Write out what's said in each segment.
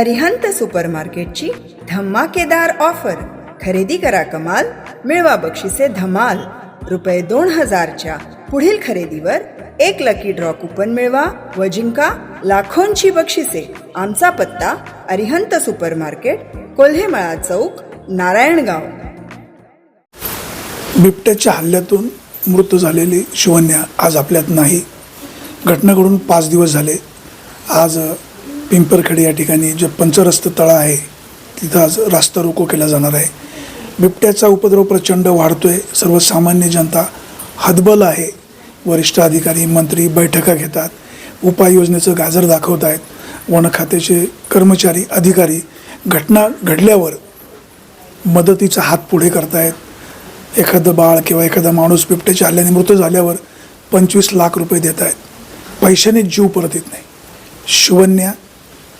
अरिहंत सुपरमार्केटची धमाकेदार ऑफर. खरेदी करा कमाल मिळवा बक्षिसे धमाल. रुपये दोन हजारच्या पुढील खरेदीवर एक लकी ड्रॉ कुपन मिळवा व जिंका लाखोंची बक्षिसे. आमचा पत्ता अरिहंत सुपरमार्केट कोल्हेमळा चौक नारायणगाव. बिबट्याच्या हल्ल्यातून मृत्यू झालेली शिवन्या आज आपल्यात नाही. घटना घडून पाच दिवस झाले. आज पिंपरखेड या ठिकाणी जे पंचरस्त तळा आहे तिथं आज रास्ता रोको केला जाणार आहे. बिबट्याचा उपद्रव प्रचंड वाढतो आहे सर्वसामान्य जनता हतबल आहे. वरिष्ठ अधिकारी मंत्री बैठका घेतात. उपाययोजनेचं गाजर दाखवत आहेत. वन खात्याचे कर्मचारी अधिकारी घटना घडल्यावर मदतीचा हात पुढे करतायत. एखादं बाळ किंवा एखादा माणूस बिबट्याच्या हल्ल्याने मृत झाल्यावर पंचवीस लाख रुपये देत आहेत पैशाने जीव परत येत नाही. शिवन्या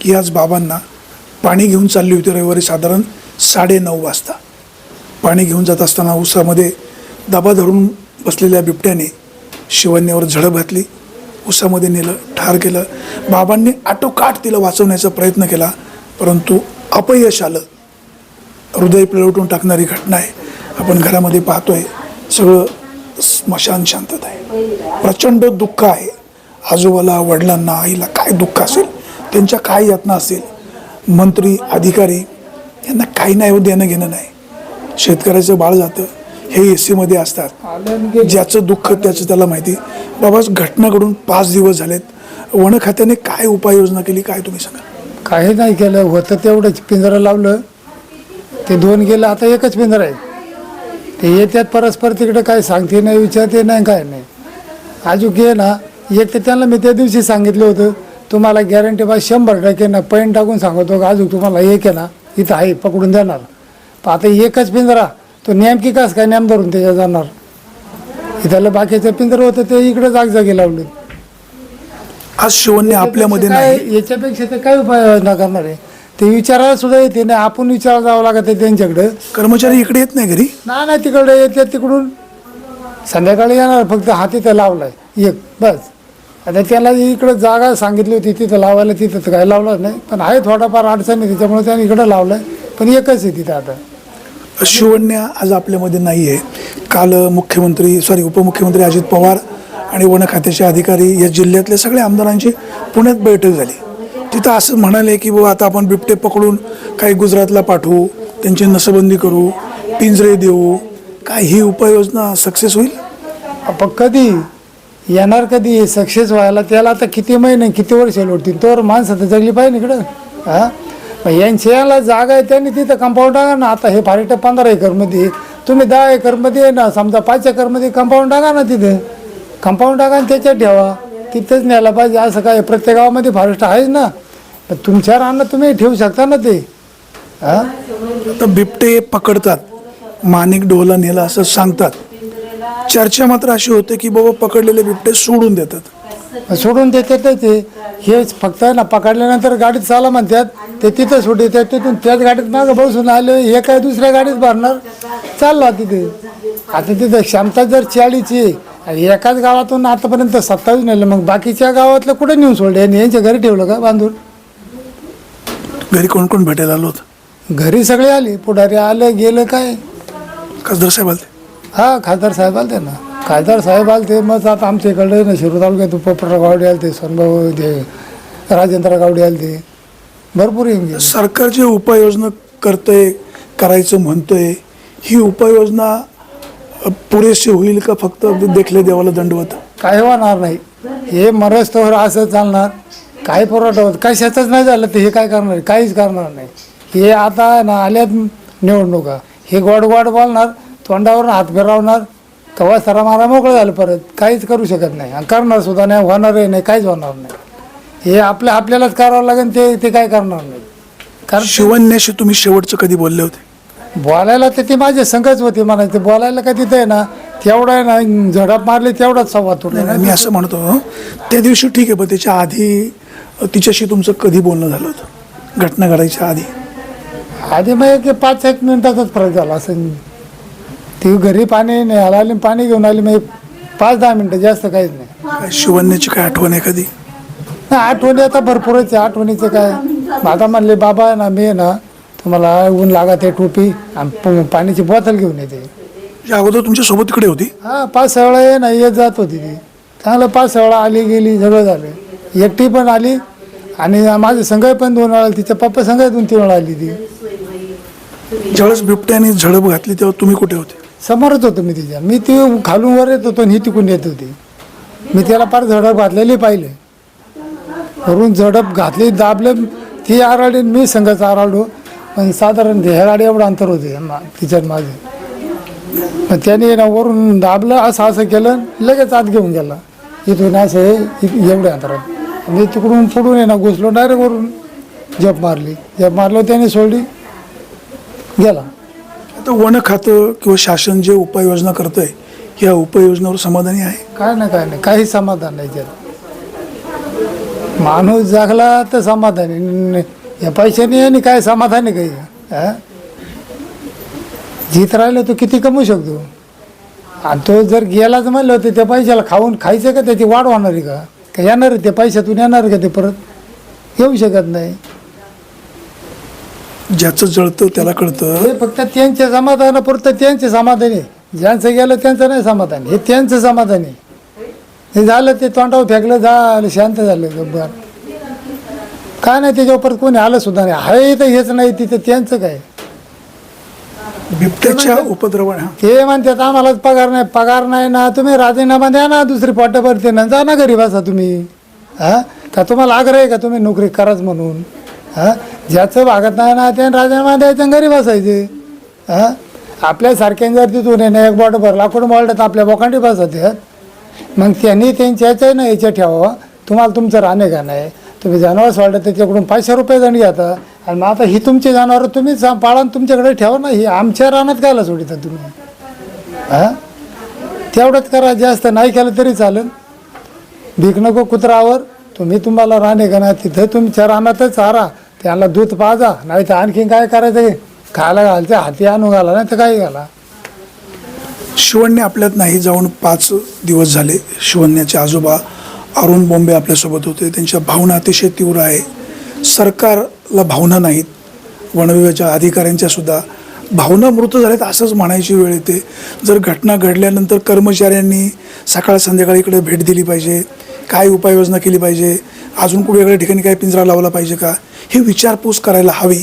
की आज बाबांना पाणी घेऊन चालली होती रविवारी साधारण साडेनऊ वाजता. पाणी घेऊन जात असताना उसामध्ये दबा धरून बसलेल्या बिबट्याने शिवन्यावर झडप घातली. उसामध्ये नेलं ठार केलं. बाबांनी आटोकाट तिला वाचवण्याचा प्रयत्न केला परंतु अपयश आलं. हृदय पिळवटून टाकणारी घटना आहे. आपण घरामध्ये पाहतोय सगळं स्मशान शांतता आहे. प्रचंड दुःख आहे. आजोबाला वडिलांना आईला काय दुःख असेल? त्यांच्या काय यातना असेल मंत्री अधिकारी यांना काही नाही हो देणं घेणं नाही. शेतकऱ्याचं बाळ जातं हे ए सीमध्ये असतात. ज्याचं दुःख त्याचं त्याला माहिती. बाबा घटना घडून पाच दिवस झालेत. वन खात्याने काय उपाययोजना केली काय तुम्ही सांगा? काही नाही केलं. होतं तेवढंच. पिंजरं लावलं. ते दोन गेलं आता एकच पिंजरं आहे. ते येतात परस्पर तिकडे काय सांगते नाही विचारते नाही काय नाही. अजून घे ना. एक तर त्यांना मी त्या दिवशी सांगितलं होतं तुम्हाला गॅरंटी बा शंभर टक्के ना पैन टाकून सांगतो का अजून तुम्हाला एक आहे ना इथं आहे पकडून देणार. पण आता एकच पिंजरा तो नेमकी कस काय नेम धरून त्याच्यात जाणार? इथलं बाकीचं पिंजरं होतं ते इकडे जागजागी लावलं. आज शिवन्य आपल्यामध्ये नाही. याच्यापेक्षा ते काय उपाययोजना करणार आहे? ते विचारायला सुद्धा येते नाही आपण विचारायला जावं लागत आहे त्यांच्याकडे. कर्मचारी इकडे येत नाही घरी? ना नाही तिकडे येते तिकडून. संध्याकाळी येणार फक्त हा तिथं लावलाय. एक बस. आता त्याला इकडं जागा सांगितली होती तिथं लावायला तिथं तर काय लावलं नाही. पण आहे थोडाफार अडचण आहे त्याच्यामुळे त्याने इकडं लावलंय. पण एकच आहे तिथं आता. शिवण्या आज आपल्यामध्ये नाही आहे काल मुख्यमंत्री सॉरी उपमुख्यमंत्री अजित पवार आणि वन खात्याचे अधिकारी या जिल्ह्यातल्या सगळ्या आमदारांची पुण्यात बैठक झाली. तिथं असं म्हणाले की बाबा आता आपण बिबटे पकडून काही गुजरातला पाठवू त्यांची नसबंदी करू पिंजरे देऊ काय ही उपाययोजना सक्सेस होईल? आपण कधी? येणार कधी? सक्सेस व्हायला त्याला आता किती महिने किती वर्ष लोटतील तोवर माणसं तर जगली पाहिजे ना इकडं. हा? मग यांच्या याला जागा आहे त्यांनी तिथं कंपाऊंड टाका ना. आता हे फारीट पंधरा एकरमध्ये आहे. तुम्ही दहा एकरमध्ये आहे ना समजा पाच एकरमध्ये कंपाऊंड टाका ना तिथे. कंपाऊंड टाका आणि त्याच्यात ठेवा. तिथंच न्यायला पाहिजे. असं काय प्रत्येक गावामध्ये फॉरेस्ट आहेच ना. पण तुमच्या राहणं तुम्ही ठेवू शकता ना ते. हां? आता बिबटे पकडतात. माणिक डोला नेला असं सांगतात. चर्चा मात्र अशी होते की बाबा पकडलेले बिबटे सोडून देतात. सोडून देतात ते. हे फक्त ना पकडल्यानंतर गाडीत चाला म्हणतात. ते तिथं सोड येतात तिथून त्याच गाडीत मागं बसून आले. हे काय दुसऱ्या गाडीत भरणार? चालला तिथे. आता तिथं क्षमता जर आणि एकाच गावातून आतापर्यंत सत्तावीस नेलं मग बाकीच्या गावातलं कुठे नेऊन सोडले? आणि यांच्या घरी ठेवलं का बांधून? घरी कोण कोण भेटायला आलो होतं? घरी सगळे आले. पुढारी आलं गेलं काय? खासदार साहेब आले. हा खासदार साहेब आलते ना. खासदार साहेब आलते मग आता आमच्या इकडे ना शिरू तालुक्यात पोपटराव गावडे आलते सोनभाऊ ते राजेंद्र गावडे आलते. भरपूर येऊन सरकार जे उपाययोजना करतंय करायचं म्हणतंय ही उपाययोजना पुरेशी होईल का फक्त देखल्या देवाला दंडवत काय होणार नाही. हे मरस्तवर असं चालणार. काय पुरवठा होत कशाचंच नाही झालं तर हे काय करणार काहीच करणार नाही. हे आता ना आल्यात निवडणुका. हे गोड गोड बोलणार तोंडावर हात फिरवणार कवा सरा मारा मोकळं झालं परत. काहीच करू शकत नाही. आणि करणार सुद्धा नाही होणारही नाही काहीच होणार नाही. हे आपल्या आपल्यालाच करावं लागेल ते ते काय करणार नाही. कारण शिवन्याशी तुम्ही शेवटचं कधी बोलले होते? बोलायला तर ती माझे संघच होती म्हणायचे. बोलायला का तिथे ना तेवढं आहे ना झडप मारली तेवढाच संवाद तुटला. नाही, मी असं म्हणतो त्या दिवशी ठीक आहे पण त्याच्या आधी तिच्याशी तुमचं कधी बोलणं झालं होतं? घटना घडायच्या आधी? आधी मग एक पाच एक मिनिटाचाच फरक झाला असं ती घरी पाणी नाही आला आली पाणी घेऊन आली मग पाच दहा मिनिटं जास्त काहीच नाही. काय शिवन्याची काय आठवण आहे कधी? नाही, आठवणी आता भरपूरच आहे. आठवणीचं काय? आता म्हणले बाबा आहे ना मी आहे ना तुम्हाला ऊन लागत आहे टोपी आणि प- पाण्याची बॉटल घेऊन येते. या अगोदर तुमच्यासोबत तिकडे होती? हा पाच सहा वेळा ये ना येत जात होती ती. चांगलं पाच सहा वेळा आली गेली सगळं झालं. एकटी पण आली आणि माझे संघ पण दोन वेळा आली. तिच्या पप्पा संघ दोन तीन वेळा आली ती. ज्यावेळेस बिबट्याने झडप घातली तेव्हा तुम्ही कुठे होते? समोरच होतो मी तिच्या. मी ती खालून वर येत होतो आणि ही तिकून येत होती. मी त्याला फार झडप घातलेली पाहिले. वरून झडप घातली दाबले. ती आराडी मी संघाचा आराडो. पण साधारण हेराडी एवढं अंतर होते तिच्यात माझे. त्याने ना वरून दाबलं असं असं केलं लगेच आत घेऊन गेला. इथून असं हे एवढ्या अंतरात. मी तिकडून पुढून येणार घुसलो डायरेक्ट वरून जप मारली. जप मारलो त्याने सोडली. गेला. आता वन खातं किंवा शासन जे उपाययोजना करतंय या उपाययोजनावर समाधानी आहे? काय नाही काय नाही काही समाधान नाही त्यात. माणूस जागला तर समाधान आहे. न- या पैशाने आणि काय समाधान आहे काही? हा? जीत राहिलं तो किती कमवू शकतो? आणि तो जर गेलाच म्हणलं तर त्या पैशाला खाऊन खायचं का? त्याची वाढ होणार आहे का? का येणार आहे? त्या पैशातून येणार आहे का ते परत? येऊ शकत नाही. ज्याचं जळतं त्याला कळतं. हे फक्त त्यांच्या समाधानापुरतं त्यांचे समाधान आहे. ज्यांचं गेलं त्यांचं नाही समाधान. हे त्यांचं समाधान आहे. हे झालं ते तोंडावर फेकलं झालं शांत झालं गब्बर काय नाही त्याच्यावर परत कोणी आलं सुद्धा नाही. आहे तर हेच नाही तिथं त्यांचं काय? बिबट्याच्या उपद्रवाने हा. ते म्हणतात आम्हालाच पगार नाही. पगार नाही ना तुम्ही राजीनामा द्या ना दुसरी पोटं भरते ना जा ना घरी बसा तुम्ही. हा? का तुम्हाला आग्रह आहे का तुम्ही नोकरी कराच म्हणून? हां? ज्याचं भागत नाही ना त्याने राजीनामा द्यायचं आणि घरी बसायचे. हां? आपल्यासारख्याने जर तिथून एक बॉट भर लाकूड मोडलं आपल्या बोकांडी बसतात मग त्यांनी त्यांच्या याच्या ना याच्या ठेवावं. तुम्हाला तुमचं राहणे का नाही? तुम्ही जनावर सोडलं त्याच्याकडून पाचशे रुपये जण घेता. आणि मग आता ही तुमची जनावरं तुम्ही जा- पाळा तुमच्याकडे ठेवा ना ही आमच्या रानात घ्यायला सोडिता तुम्ही. हा? तेवढंच करा जास्त नाही केलं तरी चालेल. भीक नको कुत्रावर तुम्ही तुम्हाला राहणे का ना तिथं तुमच्या रानातच चारा त्याला दूध पाजा नाही तर आणखीन काय करायचं खायला घालते हाती आणून घाला नाही तर काही घाला. शिवण्य आपल्यात नाही जाऊन पाच दिवस झाले. शिवण्याचे आजोबा अरुण बॉम्बे आपल्यासोबत होते. त्यांच्या भावना अतिशय तीव्र आहे. सरकारला भावना नाहीत. वनविभागाच्या अधिकाऱ्यांच्या सुद्धा भावना मृत झाल्यात असंच म्हणायची वेळ येते. जर घटना घडल्यानंतर कर्मचाऱ्यांनी सकाळ संध्याकाळी इकडे भेट दिली पाहिजे. काय उपाययोजना केली पाहिजे? अजून कुठे वेगळ्या ठिकाणी काय पिंजरा लावला पाहिजे का? हे विचारपूस करायला हवी.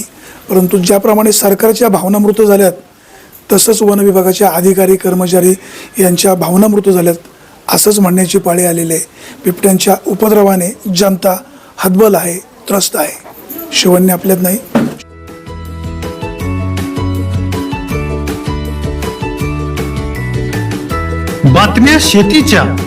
परंतु ज्याप्रमाणे सरकारच्या भावना मृत झाल्यात तसंच वन विभागाच्या अधिकारी कर्मचारी यांच्या भावना मृत्यू झाल्यात असंच म्हणण्याची पाळी आलेली आहे. बिबट्यांच्या उपद्रवाने जनता हतबल आहे त्रस्त आहे. शिवण्य आपल्यात नाही. बातम्या शेतीच्या.